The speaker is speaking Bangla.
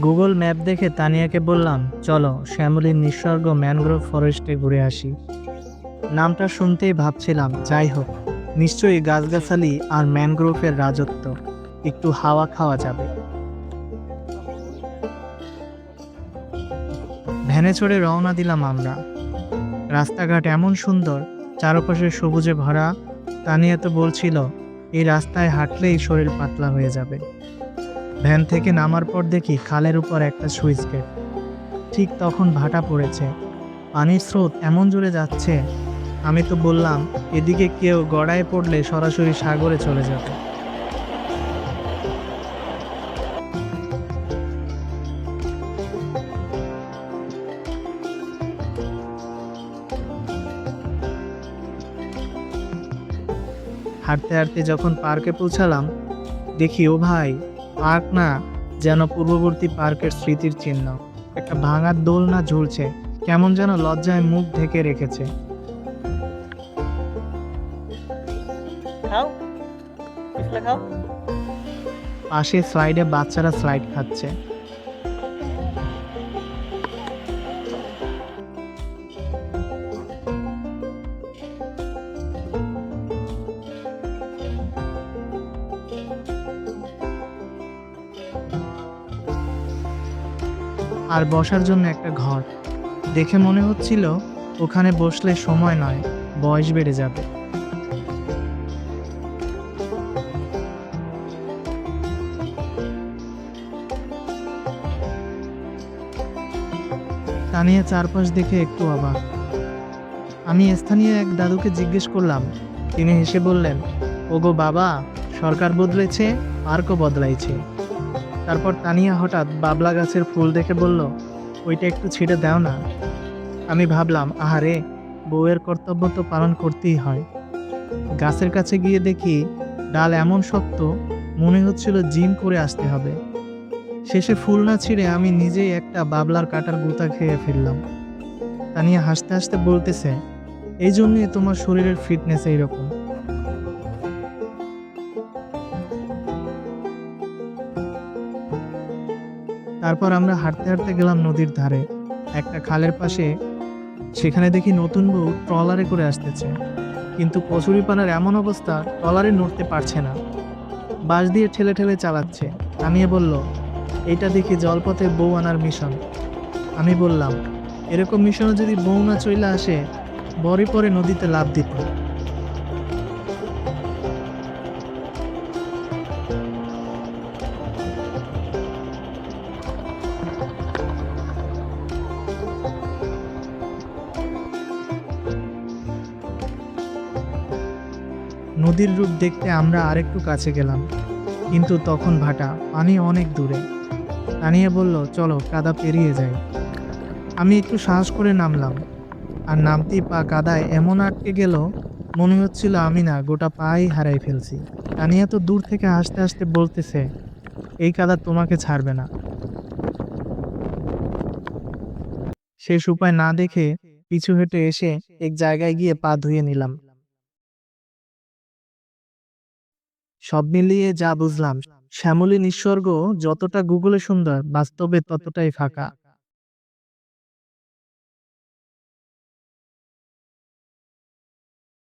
গুগল ম্যাপ দেখে তানিয়াকে বললাম, চলো শ্যামলীর নিঃসর্গ ম্যানগ্রোভ ফরেস্টে ঘুরে আসি। নামটা শুনতেই ভাবছিলাম, যাই হোক, নিশ্চয়ই গাছগাছালি আর ম্যানগ্রোভের রাজত্ব, একটু হাওয়া খাওয়া যাবে। ভ্যানে চড়ে রওনা দিলাম আমরা। রাস্তাঘাট এমন সুন্দর, চারপাশে সবুজে ভরা। তানিয়া তো বলছিল, এই রাস্তায় হাঁটলেই শরীর পাতলা হয়ে যাবে। ভ্যান থেকে নামার পর দেখি খালের উপর একটা সুইচ গেট। ঠিক তখন ভাটা পড়েছে। পানির স্রোত এমন জোরে যাচ্ছে, আমি তো বললাম, এদিকে কেউ গড়ায় পড়লে সরাসরি সাগরে চলে যাবে। হাঁটতে হাঁটতে যখন পার্কে পৌঁছালাম, দেখি, ও ভাই পার্ক না যেন পূর্ববর্তী পার্কের স্মৃতির চিহ্ন। একটা ভাঙার দোলনা ঝুলছে কেমন যেন লজ্জায় মুখ ঢেকে রেখেছে। পাশে স্লাইডে বাচ্চারা স্লাইড খাচ্ছে। আর বসার জন্য একটা ঘর। দেখে মনে হচ্ছিল ওখানে বসলে সময় নয়, বয়স বেড়ে যাবে। তানিয়া চারপাশ দেখে একটু অবাক। আমি স্থানীয় এক দাদুকে জিজ্ঞেস করলাম, তিনি হেসে বললেন, ওগো বাবা, সরকার বদলেছে, পার্কও বদলাইছে। তারপর তানিয়া হঠাৎ বাবলা গাছের ফুল দেখে বলল, ওইটা একটু ছিঁড়ে দাও না। আমি ভাবলাম, আহারে, বউয়ের কর্তব্য তো পালন করতেই হয়। গাছের কাছে গিয়ে দেখি ডাল এমন শক্ত, মনে হচ্ছিল জিম করে আসতে হবে। শেষে ফুল না ছিঁড়ে আমি নিজেই একটা বাবলার কাটার গুতা খেয়ে ফেললাম। তানিয়া হাসতে হাসতে বলতেছে, এই জন্যই তোমার শরীরের ফিটনেস এইরকম। তারপর আমরা হাঁটতে হাঁটতে গেলাম নদীর ধারে। একটা খালের পাশে সেখানে দেখি নতুন বউ ট্রলারে করে আসতেছে। কিন্তু কচুরিপানার এমন অবস্থা ট্রলারে নড়তে পারছে না। বাঁশ দিয়ে ঠেলে ঠেলে চালাচ্ছে। তানিয়া বলল, এইটা দেখি জলপথে বউ আনার মিশন। আমি বললাম, এরকম মিশনে যদি বউ না চলে আসে বরে পরে নদীতে লাভ দিত। নদীর রূপ দেখতে আমরা আরেকটু কাছে গেলাম। কিন্তু তখন ভাটা পানি অনেক দূরে। তানিয়া বলল, চলো, কাদা পেরিয়ে যাই। আমি একটু সাহস করে নামলাম। আর নামতেই পা কাদায় এমন আটকে গেল, মনে হচ্ছিল আমি না, গোটা পাই হারাই ফেলছি। তানিয়া তো দূর থেকে হাসতে হাসতে বলতেছে, এই কাদা তোমাকে ছাড়বে না। শেষ উপায় না দেখে পিছু হেঁটে এসে এক জায়গায় গিয়ে পা ধুয়ে নিলাম। সব মিলিয়ে যা বুঝলাম শ্যামলী নিঃসর্গ যতটা গুগলে সুন্দর বাস্তবে ততটাই ফাঁকা।